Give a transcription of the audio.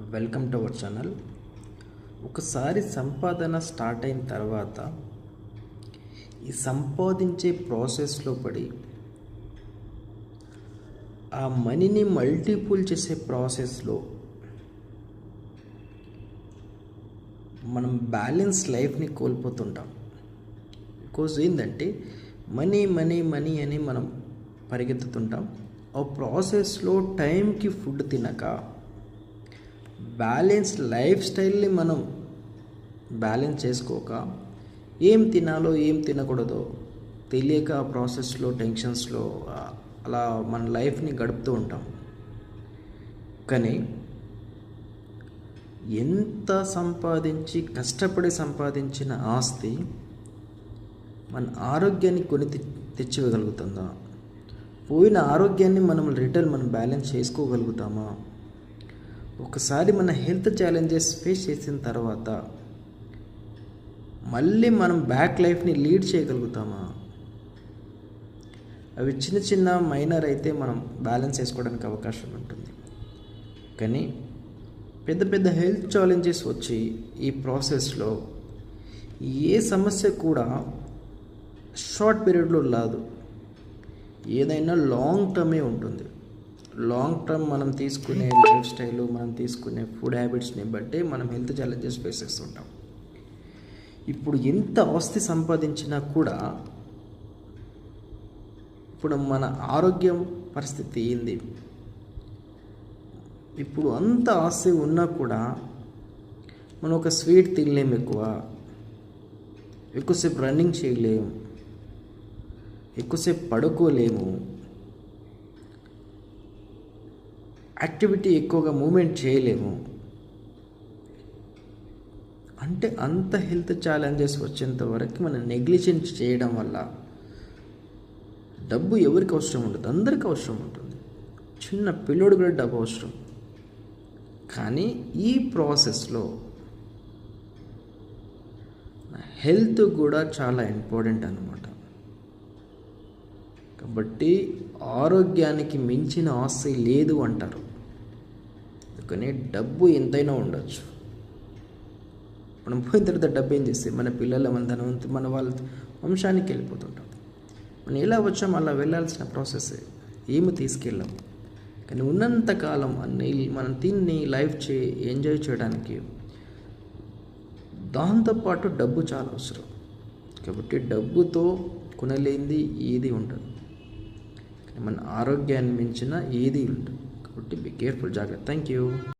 Welcome to our channel. ఒకసారి సంపాదన start అయిన తర్వాత ఈ సంపాదించే ప్రాసెస్లో పడి ఆ మనీని మల్టిపుల్ చేసే ప్రాసెస్లో మనం బ్యాలెన్స్ లైఫ్ని కోల్పోతుంటాం. బికాజ్ ఏంటంటే మనీ మనీ మనీ అని మనం పరిగెత్తుతుంటాం. ఆ ప్రాసెస్లో టైంకి ఫుడ్ తినక బ్యాలెన్స్ లైఫ్ స్టైల్ని మనం బ్యాలెన్స్ చేసుకోక ఏం తినాలో ఏం తినకూడదో తెలియక ప్రాసెస్లో టెన్షన్స్లో అలా మన లైఫ్ని గడుపుతూ ఉంటాం. కానీ ఎంత సంపాదించి కష్టపడి సంపాదించిన ఆస్తి మన ఆరోగ్యాన్ని కొని తె- తెచ్చివ్వగలుగుతుందా? పోయిన ఆరోగ్యాన్ని మనం రిటర్న్ మనం బ్యాలెన్స్ చేసుకోగలుగుతామా? ఒకసారి మన హెల్త్ ఛాలెంజెస్ ఫేస్ చేసిన తర్వాత మళ్ళీ మనం బ్యాక్ లైఫ్ని లీడ్ చేయగలుగుతామా? అవి చిన్న చిన్న మైనర్ అయితే మనం బ్యాలెన్స్ చేసుకోవడానికి అవకాశం ఉంటుంది. కానీ పెద్ద పెద్ద హెల్త్ ఛాలెంజెస్ వచ్చి ఈ ప్రాసెస్లో ఏ సమస్య కూడా షార్ట్ పీరియడ్లో రాదు. ఏదైనా లాంగ్ టర్మే ఉంటుంది. లాంగ్ టర్మ్ మనం తీసుకునే లైఫ్ స్టైల్ మనం తీసుకునే ఫుడ్ హ్యాబిట్స్ని బట్టి మనం హెల్త్ ఛాలెంజెస్ ఫేస్ చేస్తుంటాం ఇప్పుడు ఎంత ఆస్తి సంపాదించినా కూడా ఇప్పుడు మన ఆరోగ్యం పరిస్థితి ఏంది? ఇప్పుడు అంత ఆస్తి ఉన్నా కూడా మనం ఒక స్వీట్ తినలేము ఎక్కువ ఎక్కువసేపు రన్నింగ్ చేయలేము ఎక్కువసేపు పడుకోలేము యాక్టివిటీ ఎక్కువగా మూమెంట్ చేయలేము. అంటే అంత హెల్త్ ఛాలెంజెస్ వచ్చేంత వరకు మనం నెగ్లిజెన్స్ చేయడం వల్ల డబ్బు ఎవరికి అవసరం ఉంటుంది అందరికి అవసరం ఉంటుంది. చిన్న పిల్లోడు కూడా డబ్బు అవసరం. కానీ ఈ ప్రాసెస్లో హెల్త్ కూడా చాలా ఇంపార్టెంట్ అనమాట కాబట్టి ఆరోగ్యానికి మించిన ఆస్తి లేదు అంటారు. కానీ డబ్బు ఎంతైనా ఉండొచ్చు. మనం పోయిన తర్వాత డబ్బు ఏం చేస్తే మన పిల్లల మన ధనవంతు మన వాళ్ళ వంశానికి వెళ్ళిపోతుంటాం. మనం ఎలా వచ్చాం అలా వెళ్ళాల్సిన ప్రాసెస్ ఏమి తీసుకెళ్ళాం. కానీ ఉన్నంతకాలం అన్ని మనం తిని లైఫ్ చే ఎంజాయ్ చేయడానికి దాంతోపాటు డబ్బు చాలా అవసరం. కాబట్టి డబ్బుతో కొనలేనిది ఏది ఉండదు. కానీ మన ఆరోగ్యాన్ని మించిన ఏది ఉండదు. But be careful, Jagger. Thank you.